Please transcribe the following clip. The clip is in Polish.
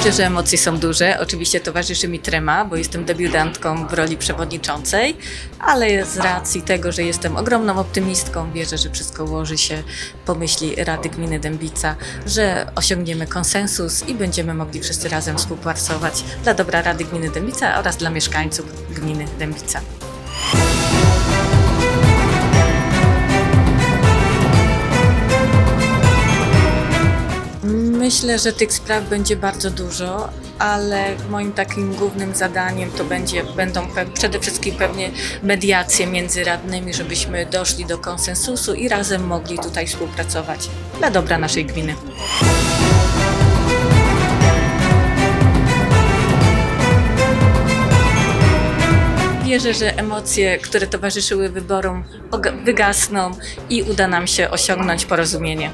Myślę, że emocje są duże. Oczywiście towarzyszy mi trema, bo jestem debiutantką w roli przewodniczącej, ale z racji tego, że jestem ogromną optymistką, wierzę, że wszystko ułoży się po myśli Rady Gminy Dębica, że osiągniemy konsensus i będziemy mogli wszyscy razem współpracować dla dobra Rady Gminy Dębica oraz dla mieszkańców gminy Dębica. Myślę, że tych spraw będzie bardzo dużo, ale moim takim głównym zadaniem to będzie, będą przede wszystkim pewnie mediacje między radnymi, żebyśmy doszli do konsensusu i razem mogli tutaj współpracować dla dobra naszej gminy. Wierzę, że emocje, które towarzyszyły wyborom, wygasną i uda nam się osiągnąć porozumienie.